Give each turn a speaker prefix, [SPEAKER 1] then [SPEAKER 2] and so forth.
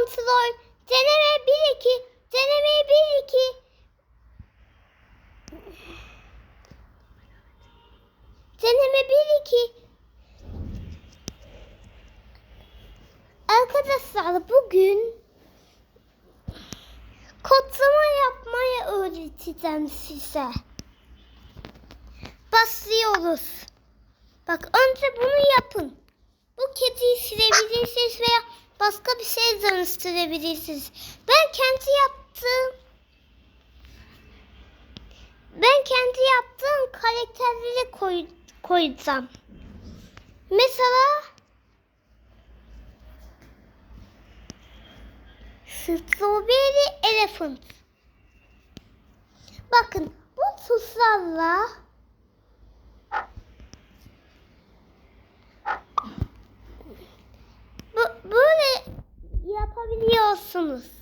[SPEAKER 1] kontrol. Deneme 1 2. Deneme 1 2. Deneme 1 2. Arkadaşlar bugün kodlama yapmayı öğreteceğim size. Başlıyoruz. Bak önce bunu yapın. Bu kediyi silebilirsiniz veya başka bir şey dönüştürebilirsiniz. Ben kendi yaptığım ben kendi yaptığım karakterleri koy, koyacağım. Mesela Strawberry Elephant. Bakın bu tuşlarla yapabiliyorsunuz.